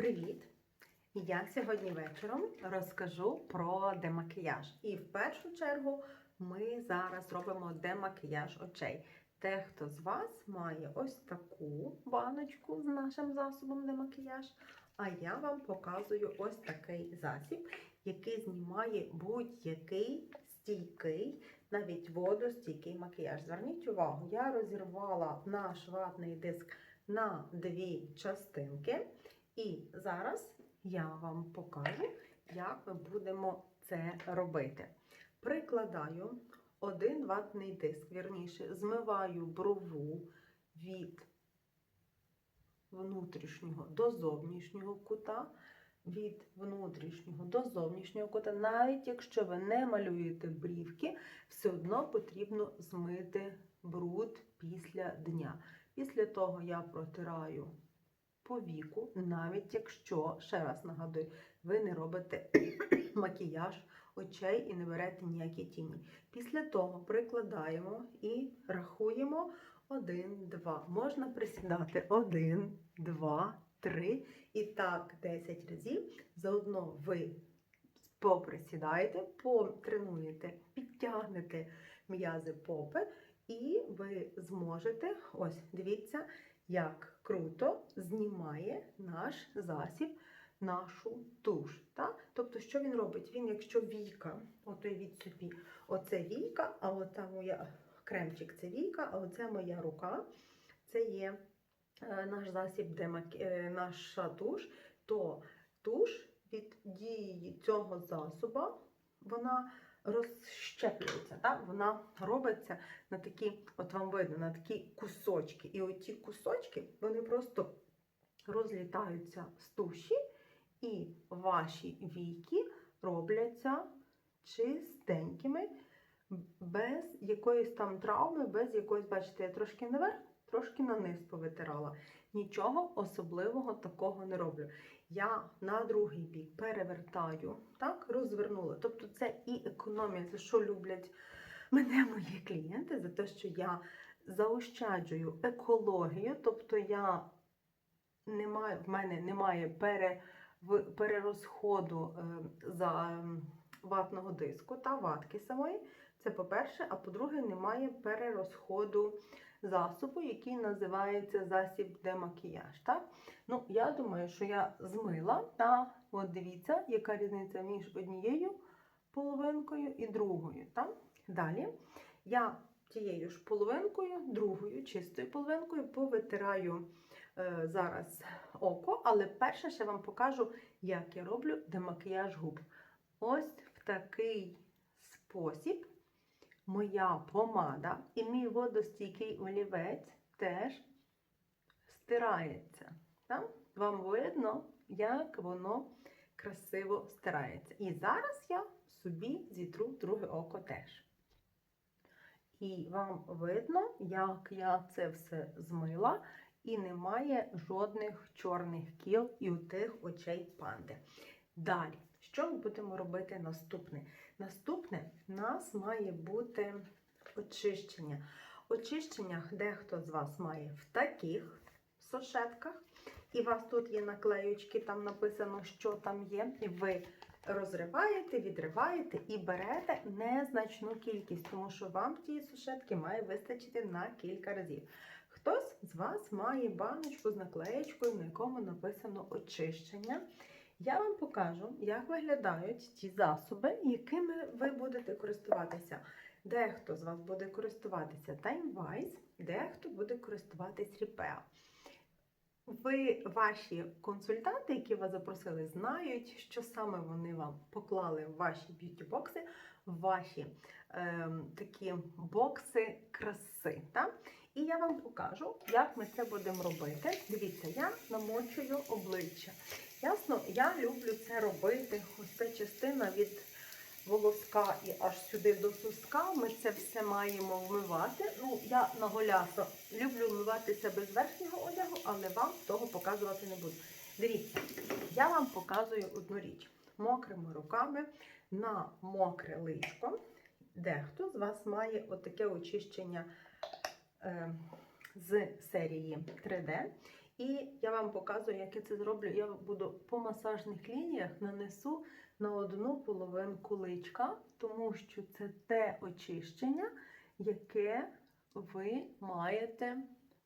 Привіт! Я сьогодні вечором розкажу про демакіяж. І в першу чергу ми зараз робимо демакіяж очей. Дехто з вас має ось таку баночку з нашим засобом демакіяж, а я вам показую ось такий засіб, який знімає будь-який стійкий, навіть водостійкий макіяж. Зверніть увагу, я розірвала наш ватний диск на дві частинки. І зараз я вам покажу, як ми будемо це робити. Прикладаю один ватний диск, вірніше, змиваю брову від внутрішнього до зовнішнього кута, від внутрішнього до зовнішнього кута. Навіть якщо ви не малюєте брівки, все одно потрібно змити бруд після дня. Після того я протираю по віку, навіть якщо, ще раз нагадую, ви не робите макіяж очей і не берете ніякі тіні. Після того прикладаємо і рахуємо 1, 2. Можна присідати 1, 2, 3. І так 10 разів. Заодно ви поприсідаєте, потренуєте, підтягнете м'язи попи, і ви зможете, ось дивіться, як круто знімає наш засіб нашу туш. Та? Тобто, що він робить? Він, якщо війка, от уявіть собі, оце війка, а ота моя кремчик це війка, а оце моя рука, це є е, наш засіб, де макі... е, наша туш, то туш від дії цього засоба, вона розщеплюється, так? вона робиться на такі, от вам видно, на такі кусочки. І оті кусочки, вони просто розлітаються з туші, і ваші віки робляться чистенькими, без якоїсь там травми, без якоїсь, бачите, я трошки наверх, трошки на низ повитирала. Нічого особливого такого не роблю. Я на другий бік перевертаю, так, розвернула. Тобто це і економія, за що люблять мене мої клієнти, за те, що я заощаджую екологію, тобто я не маю, в мене немає пере, перерозходу е, за ем, ватного диску та ватки самої. Це по-перше, а по-друге, немає перерозходу засобу, який називається засіб демакіяж. Так? Ну, я думаю, що я змила. Та от дивіться, яка різниця між однією половинкою і другою. Так? Далі я тією ж половинкою, другою чистою половинкою повитираю е, зараз око, але перше ще вам покажу, як я роблю демакіяж губ. Ось в такий спосіб моя помада і мій водостійкий олівець теж стирається. Так? Вам видно, як воно красиво стирається. І зараз я собі зітру друге око теж. І вам видно, як я це все змила, і немає жодних чорних кіл і у тих очей панди. Далі, що ми будемо робити наступне? Наступне в нас має бути очищення. Очищення дехто з вас має в таких сошетках, і у вас тут є наклеючки, там написано, що там є. І ви розриваєте, відриваєте і берете незначну кількість, тому що вам тієї сушетки має вистачити на кілька разів. Хтось з вас має баночку з наклеєчкою, на якому написано очищення. Я вам покажу, як виглядають ті засоби, якими ви будете користуватися. Дехто з вас буде користуватися TimeWise, дехто буде користуватись Repair. Ви, ваші консультанти, які вас запросили, знають, що саме вони вам поклали в ваші б'юті-бокси, в ваші ем, такі бокси краси. Так? І я вам покажу, як ми це будемо робити. Дивіться, я намочую обличчя. Ясно, я люблю це робити. Ось ця частина від волоска і аж сюди до суска. Ми це все маємо вмивати. Ну, я на голясо люблю вмиватися без верхнього одягу, але вам того показувати не буду. Дивіться, я вам показую одну річ. Мокрими руками на мокре личко. Дехто з вас має отаке очищення з серії 3D. І я вам показую, як я це зроблю. Я буду по масажних лініях нанесу на одну половинку личка, тому що це те очищення, яке ви маєте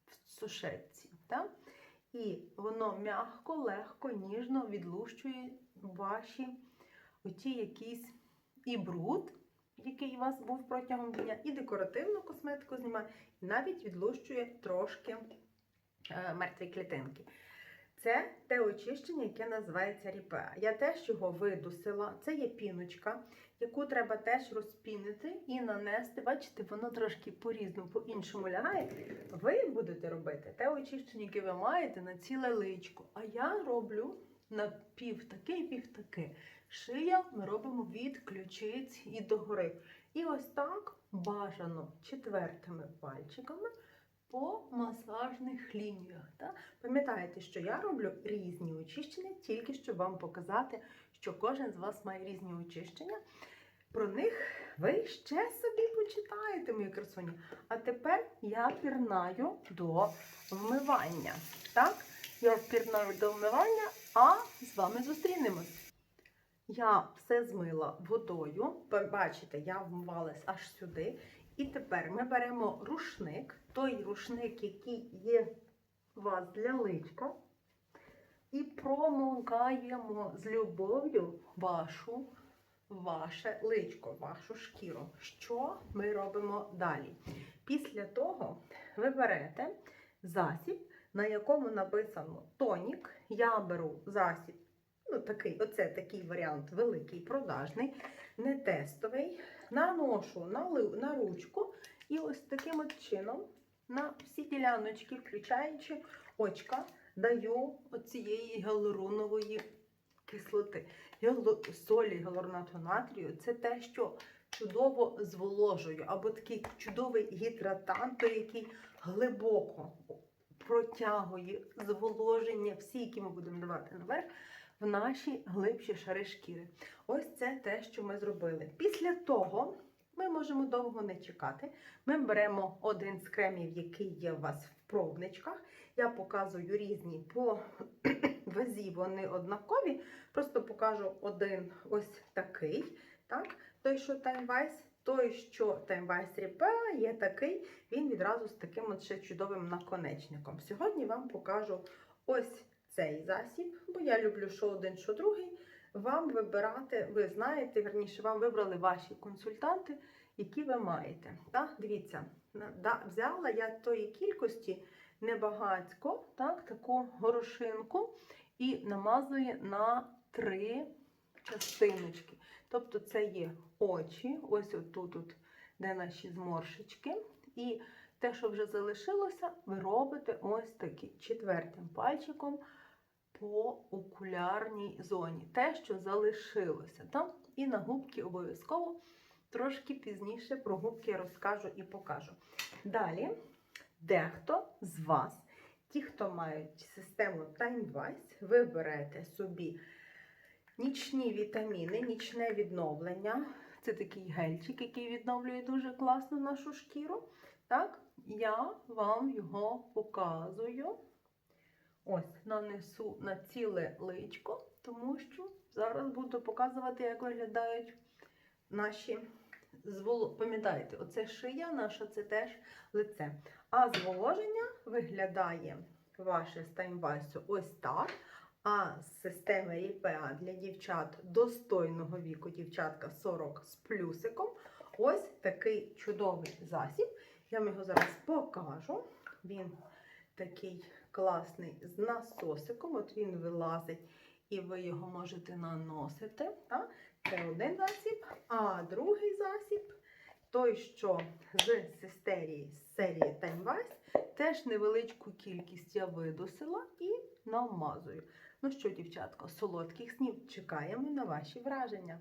в сушетці. Так? І воно м'яко, легко, ніжно відлущує ваші оті якісь і бруд, який у вас був протягом дня, і декоративну косметику знімає, і навіть відлущує трошки е, мертві клітинки. Це те очищення, яке називається ріпеа. Я теж його видусила. Це є піночка, яку треба теж розпінити і нанести. Бачите, воно трошки по-різному, по-іншому лягає. Ви будете робити те очищення, яке ви маєте на ціле личко. А я роблю на пів таке пів таке. Шия ми робимо від ключиць і догори. І ось так бажано четвертими пальчиками по масажних лініях. Пам'ятаєте, що я роблю різні очищення, тільки щоб вам показати, що кожен з вас має різні очищення. Про них ви ще собі почитаєте, мої красуні. А тепер я пірнаю до вмивання. Так? Я пірнаю до вмивання, а з вами зустрінемось. Я все змила водою. Бачите, я вмивалась аж сюди. І тепер ми беремо рушник, той рушник, який є у вас для личка, і промокаємо з любов'ю вашу, ваше личко, вашу шкіру. Що ми робимо далі? Після того ви берете засіб, на якому написано тонік. Я беру засіб, ну такий, оце такий варіант великий, продажний, не тестовий. Наношу на, на ручку і ось таким от чином на всі діляночки, включаючи очка, даю оцієї гіалуронової кислоти. Солі гіалуронату натрію це те, що чудово зволожує, або такий чудовий гідратант, який глибоко протягує зволоження, всі, які ми будемо давати наверх, в наші глибші шари шкіри. Ось це те, що ми зробили. Після того ми можемо довго не чекати. Ми беремо один з кремів, який є у вас в пробничках. Я показую різні по вазі, вони однакові. Просто покажу один ось такий. Так? Той, що Vice, той, що Vice Repair, є такий, він відразу з таким от ще чудовим наконечником. Сьогодні вам покажу ось цей засіб, бо я люблю що один, що другий. Вам вибирати, ви знаєте, верніше, вам вибрали ваші консультанти, які ви маєте. Так? Дивіться, взяла я тої кількості небагацько, так, таку горошинку і намазую на три частиночки. Тобто це є очі, ось отут, от, де наші зморшечки. І те, що вже залишилося, ви робите ось такі четвертим пальчиком по окулярній зоні. Те, що залишилося. Там. І на губки обов'язково трошки пізніше про губки я розкажу і покажу. Далі, дехто з вас, ті, хто мають систему TimeWise, ви берете собі нічні вітаміни, нічне відновлення. Це такий гельчик, який відновлює дуже класно нашу шкіру. Так, я вам його показую. Ось, нанесу на ціле личко, тому що зараз буду показувати, як виглядають наші звол... Пам'ятаєте, оце шия наша, це теж лице. А зволоження виглядає ваше з таймвайсу ось так. А з системи РІПА для дівчат достойного віку, дівчатка 40 з плюсиком, ось такий чудовий засіб. Я вам його зараз покажу. Він такий класний з насосиком. От він вилазить, і ви його можете наносити. Це один засіб, а другий засіб, той, що з сестерії, з серії Time теж невеличку кількість я видусила і намазую. Ну що, дівчатко, солодких снів чекаємо на ваші враження.